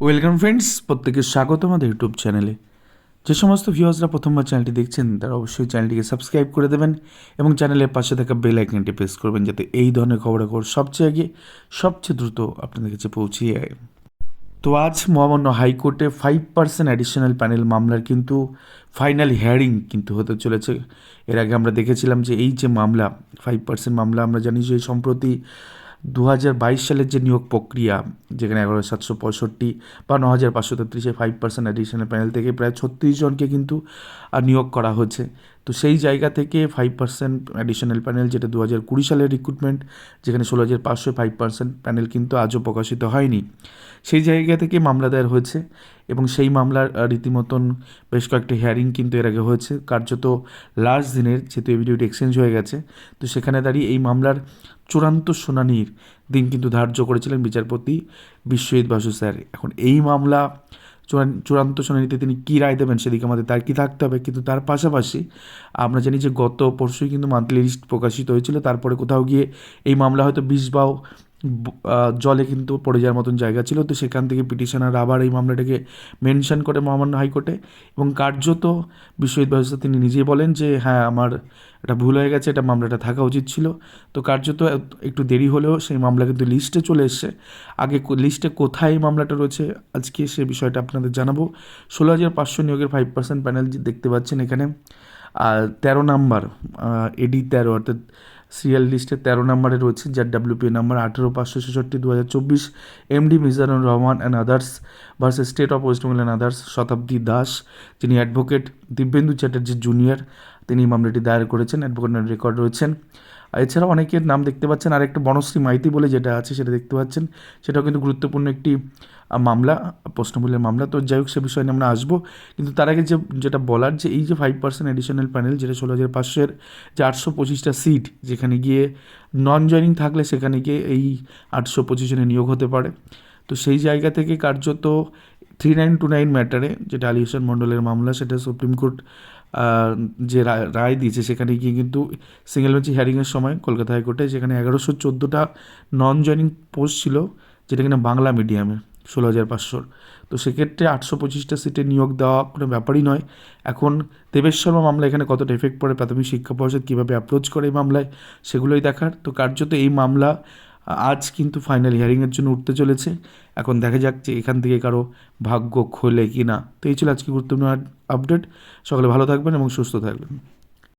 Welcome friends প্রত্যেকে স্বাগত আমাদের ইউটিউব চ্যানেলে যে সমস্ত ভিউয়ার্সরা প্রথমবার চ্যানেলটি দেখছেন, তারা অবশ্যই চ্যানেলটিকে সাবস্ক্রাইব করে দেবেন এবং চ্যানেলের পাশে থাকা বেল আইকনটি প্রেস করবেন যাতে এই ধরনের খবরাখবর সবচেয়ে আগে, সবচেয়ে দ্রুত আপনাদের কাছে পৌঁছিয়ে যায়। তো আজ মহামান্য হাইকোর্টে ফাইভ পার্সেন্ট অ্যাডিশনাল প্যানেল মামলার কিন্তু ফাইনাল হিয়ারিং কিন্তু হতে চলেছে। এর আগে আমরা দেখেছিলাম যে এই যে মামলা ফাইভ পার্সেন্ট মামলা আমরা জানি যে সম্প্রতি দু হাজার বাইশ সালের যে নিয়োগ প্রক্রিয়া, যেখানে এগারো সাতশো পঁয়ষট্টি বা ন হাজার পাঁচশো তেত্রিশে ফাইভ পার্সেন্ট অ্যাডিশনাল প্যানেল থেকে প্রায় ছত্রিশ জনকে কিন্তু নিয়োগ করা হয়েছে। তো সেই জায়গা থেকে ফাইভ পার্সেন্ট অ্যাডিশনাল প্যানেল যেটা দু হাজার কুড়ি সালের রিক্রুটমেন্ট যেখানে ষোলো হাজার পাঁচশো ফাইভ পার্সেন্ট প্যানেল কিন্তু আজও প্রকাশিত হয়নি। সেই জায়গা থেকে মামলা দায়ের হয়েছে এবং সেই মামলার রীতিমতন বেশ কয়েকটা হিয়ারিং কিন্তু এর আগে হয়েছে। কার্যত লাস্ট দিনের, যেহেতু এভিডিওটি এক্সচেঞ্জ হয়ে গেছে, তো সেখানে দাঁড়িয়ে এই মামলার চূড়ান্ত শুনানির দিন কিন্তু ধার্য করেছিলেন বিচারপতি বিশ্বজিৎ বাসু স্যার। এখন এই মামলা চূড়ান্ত শুনানিতে তিনি কী রায় দেবেন সেদিকে আমাদের তার কি থাকতে হবে, কিন্তু তার পাশাপাশি আমরা জানি যে গত পরশুই কিন্তু মান্থলি লিস্ট প্রকাশিত হয়েছিল, তারপরে কোথাও গিয়ে এই মামলা হয়তো বিষ বাও জলে কিন্তু পড়ে যাওয়ার মতন জায়গা ছিল। তো সেখান থেকে পিটিশনার আবার এই মামলাটাকে মেনশন করে মহামান্য হাইকোর্টে এবং কার্যত বিশ্বজিৎ ব্যবস্থা তিনি নিজেই বলেন যে হ্যাঁ আমার এটা ভুল হয়ে গেছে, এটা মামলাটা থাকা উচিত ছিল। তো কার্যত একটু দেরি হলেও সেই মামলা কিন্তু লিস্টে চলে এসছে। আগে লিস্টে কোথায় এই মামলাটা রয়েছে আজকে সে বিষয়টা আপনাদের জানাব। ষোলো হাজার পাঁচশো নিয়োগের ফাইভ পার্সেন্ট প্যানেল দেখতে পাচ্ছেন এখানে আর তেরো নাম্বার এডি তেরো, অর্থাৎ সিরিয়াল লিস্টে তেরো নম্বরে রয়েছে, যার ডাব্লিউপি নাম্বার আঠেরো, পাঁচশো ছেষট্টি দু হাজার চব্বিশ MD Mizanur Rahman and others versus state of West Bengal and others Shatabdi Das, যিনি অ্যাডভোকেট দিব্যেন্দু চ্যাটার্জি জুনিয়র, তিনি মামলাটি দায়ের করেছেন, অ্যাডভোকেট রেকর্ড রয়েছেন। আর এছাড়াও অনেকের নাম দেখতে পাচ্ছেন আর একটা বনশ্রী মাইতি বলে যেটা আছে সেটা দেখতে পাচ্ছেন। সেটাও কিন্তু গুরুত্বপূর্ণ একটি মামলা প্রশ্নমূলের মামলা। তো যাই হোক, সে বিষয়ে আমরা আসব। কিন্তু তার আগে যে, যেটা বলার, যে এই যে ফাইভ পার্সেন্ট অ্যাডিশনাল প্যানেল যেটা ষোলো হাজার পাঁচশোর যে আটশো পঁচিশটা সিট যেখানে গিয়ে নন জয়নিং থাকলে সেখানে গিয়ে এই আটশো পঁচিশ জনে নিয়োগ হতে পারে। তো সেই জায়গা থেকে কার্যত থ্রি নাইন টু নাইন ম্যাটারে যেটা আলী হোসেন মণ্ডলের মামলা, সেটা সুপ্রিম কোর্ট যে রায় দিয়েছে, সেখানে গিয়ে কিন্তু সিঙ্গেল বেঞ্চি হিয়ারিংয়ের সময় কলকাতা হাইকোর্টে যেখানে এগারোশো চোদ্দোটা নন জয়নিং পোস্ট ছিল, যেটা কিনা বাংলা মিডিয়ামে ষোলো হাজার পাঁচশোর। তো সেক্ষেত্রে আটশো পঁচিশটা সিটে নিয়োগ দেওয়া কোনো ব্যাপারই নয়। এখন দেবেশ শর্মা মামলা এখানে কতটা এফেক্ট পড়ে, প্রাথমিক শিক্ষা পরিষদ কীভাবে অ্যাপ্রোচ করে এই মামলায়, সেগুলোই দেখার। তো কার্যত এই মামলা আজ কিন্তু ফাইনাল হিয়ারিংয়ের জন্য উঠতে চলেছে। এখন দেখা যাক যে এখান থেকে কারও ভাগ্য খোলে কি না তো এই ছিল আজকে গুরুত্বপূর্ণ আপডেট সকলে ভালো থাকবেন এবং সুস্থ থাকবেন।